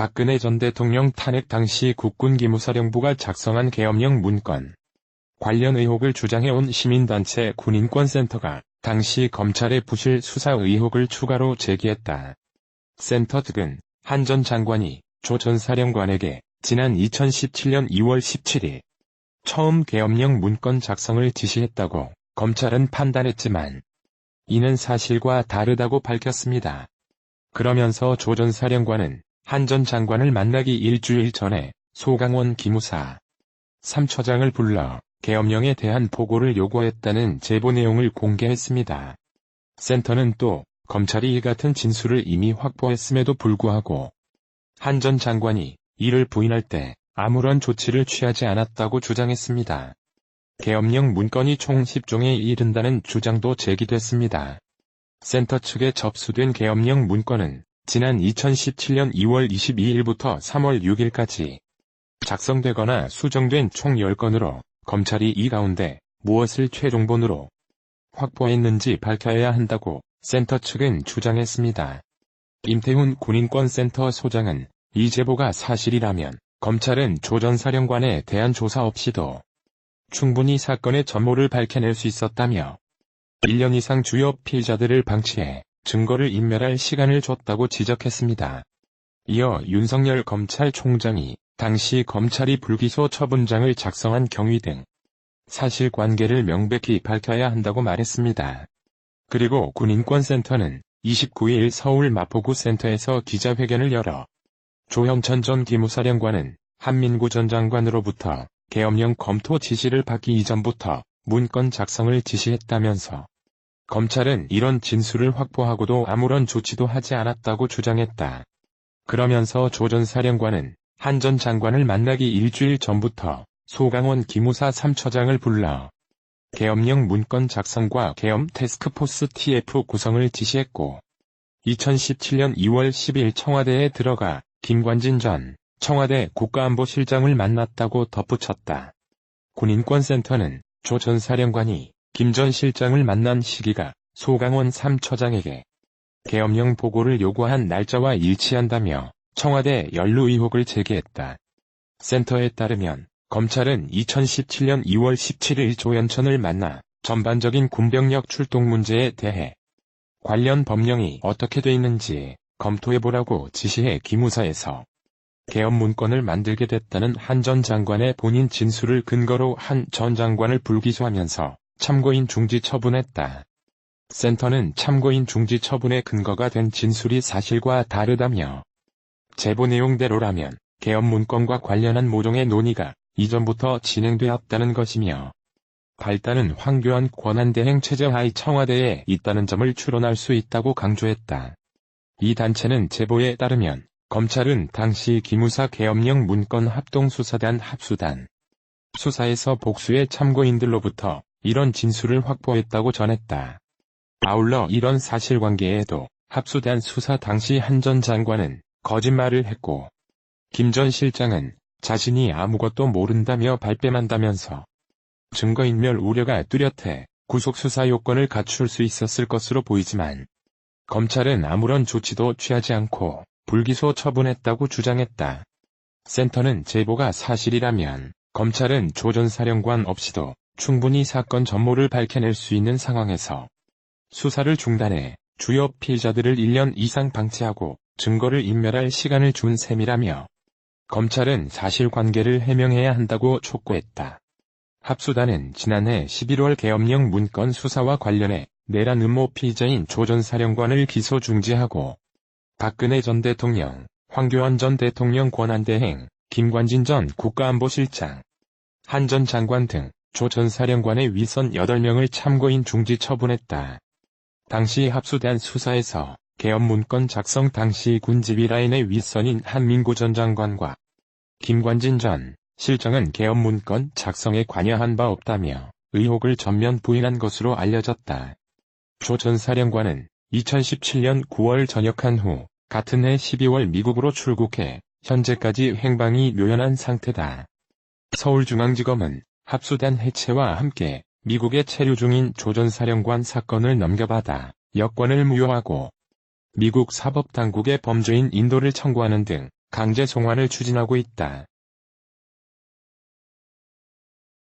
박근혜 전 대통령 탄핵 당시 국군 기무사령부가 작성한 계엄령 문건. 관련 의혹을 주장해온 시민단체 군인권센터가 당시 검찰의 부실 수사 의혹을 추가로 제기했다. 센터 측은 한 전 장관이 조 전 사령관에게 지난 2017년 2월 17일 처음 계엄령 문건 작성을 지시했다고 검찰은 판단했지만 이는 사실과 다르다고 밝혔습니다. 그러면서 조 전 사령관은 한 전 장관을 만나기 일주일 전에 소강원 기무사 3처장을 불러 계엄령에 대한 보고를 요구했다는 제보 내용을 공개했습니다. 센터는 또 검찰이 이 같은 진술을 이미 확보했음에도 불구하고 한 전 장관이 이를 부인할 때 아무런 조치를 취하지 않았다고 주장했습니다. 계엄령 문건이 총 10종에 이른다는 주장도 제기됐습니다. 센터 측에 접수된 계엄령 문건은 지난 2017년 2월 22일부터 3월 6일까지 작성되거나 수정된 총 10건으로 검찰이 이 가운데 무엇을 최종본으로 확보했는지 밝혀야 한다고 센터 측은 주장했습니다. 임태훈 군인권센터 소장은 이 제보가 사실이라면 검찰은 조 전 사령관에 대한 조사 없이도 충분히 사건의 전모를 밝혀낼 수 있었다며 1년 이상 주요 피의자들을 방치해 증거를 인멸할 시간을 줬다고 지적했습니다. 이어 윤석열 검찰총장이 당시 검찰이 불기소 처분장을 작성한 경위 등 사실관계를 명백히 밝혀야 한다고 말했습니다. 그리고 군인권센터는 29일 서울 마포구 센터에서 기자회견을 열어 조형천 전 기무사령관은 한민구 전 장관으로부터 계엄령 검토 지시를 받기 이전부터 문건 작성을 지시했다면서 검찰은 이런 진술을 확보하고도 아무런 조치도 하지 않았다고 주장했다. 그러면서 조 전 사령관은 한 전 장관을 만나기 일주일 전부터 소강원 기무사 3처장을 불러 계엄령 문건 작성과 계엄 테스크포스 TF 구성을 지시했고 2017년 2월 10일 청와대에 들어가 김관진 전 청와대 국가안보실장을 만났다고 덧붙였다. 군인권센터는 조 전 사령관이 김 전 실장을 만난 시기가 소강원 3처장에게 계엄령 보고를 요구한 날짜와 일치한다며 청와대 연루 의혹을 제기했다. 센터에 따르면 검찰은 2017년 2월 17일 조연천을 만나 전반적인 군병력 출동 문제에 대해 관련 법령이 어떻게 돼 있는지 검토해보라고 지시해 기무사에서 계엄 문건을 만들게 됐다는 한 전 장관의 본인 진술을 근거로 한 전 장관을 불기소하면서 참고인 중지 처분했다. 센터는 참고인 중지 처분의 근거가 된 진술이 사실과 다르다며 제보 내용대로라면 계엄 문건과 관련한 모종의 논의가 이전부터 진행되었다는 것이며 발단은 황교안 권한대행 체제 하의 청와대에 있다는 점을 추론할 수 있다고 강조했다. 이 단체는 제보에 따르면 검찰은 당시 기무사 계엄령 문건 합동수사단 합수단 수사에서 복수의 참고인들로부터 이런 진술을 확보했다고 전했다. 아울러 이런 사실관계에도 합수단 수사 당시 한 전 장관은 거짓말을 했고 김 전 실장은 자신이 아무것도 모른다며 발뺌한다면서 증거인멸 우려가 뚜렷해 구속수사 요건을 갖출 수 있었을 것으로 보이지만 검찰은 아무런 조치도 취하지 않고 불기소 처분했다고 주장했다. 센터는 제보가 사실이라면 검찰은 조 전 사령관 없이도 충분히 사건 전모를 밝혀낼 수 있는 상황에서 수사를 중단해 주요 피의자들을 1년 이상 방치하고 증거를 인멸할 시간을 준 셈이라며 검찰은 사실관계를 해명해야 한다고 촉구했다. 합수단은 지난해 11월 계엄령 문건 수사와 관련해 내란 음모 피의자인 조 전 사령관을 기소 중지하고 박근혜 전 대통령, 황교안 전 대통령 권한대행, 김관진 전 국가안보실장, 한 전 장관 등 조 전 사령관의 위선 8명을 참고인 중지 처분했다. 당시 합수단 수사에서 계엄 문건 작성 당시 군 지휘 라인의 윗선인 한민구 전 장관과 김관진 전 실장은 계엄 문건 작성에 관여한 바 없다며 의혹을 전면 부인한 것으로 알려졌다. 조 전 사령관은 2017년 9월 전역한 후 같은 해 12월 미국으로 출국해 현재까지 행방이 묘연한 상태다. 서울중앙지검은 합수단 해체와 함께 미국에 체류 중인 조전 사령관 사건을 넘겨받아 여권을 무효하고 미국 사법당국의 범죄인 인도를 청구하는 등 강제 송환을 추진하고 있다.